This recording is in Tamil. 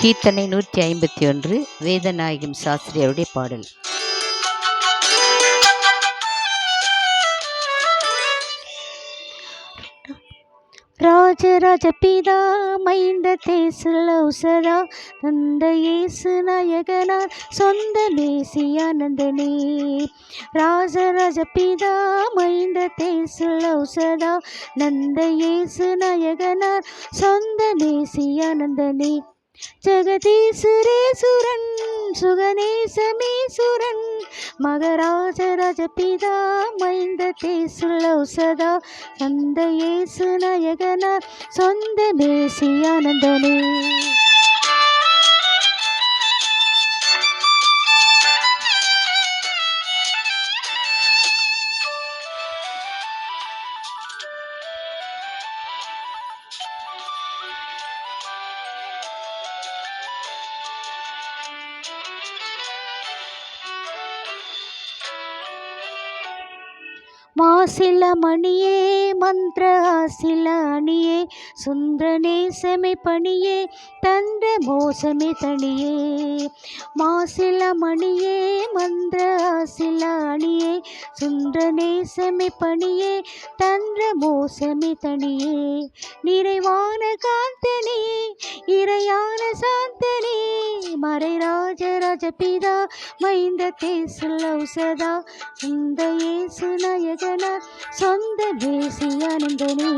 கீர்த்தனை நூற்றி ஐம்பத்தி ஒன்று வேதநாயகம் சாஸ்திரியாருடைய பாடல். ராஜராஜ பிதா மைந்த தேசுல உசரா நந்த இயேசு நாயகனார் சொந்த மேசியானந்தனே ராஜராஜ பிதா மைந்த தேசுல உசரா நந்த இயேசு நாயகனார் சொந்த மேசியானந்தனே ஜெகதீசுரேசுரன் சுகநேசமீசுரன் மகராஜராஜ பிதா மைந்த தேசுலௌசதா சந்த ஏசு நயகன சொந்த மேசியானந்தனே மாசில மணியே மந்திர ஆசில அணியே சுந்தரனே செமை பணியே தந்த மோசமே தனியே மாசில மணியே மந்திர ஆசில அணியே சுந்தரனே செமை பணியே தந்த மோசமே தனியே நிறைவான காந்தனே மறை ராஜராஜ பிதா மைந்த தேசுலௌசதா இந்த ஏசு நாயகன சொந்த தேசியானந்தனே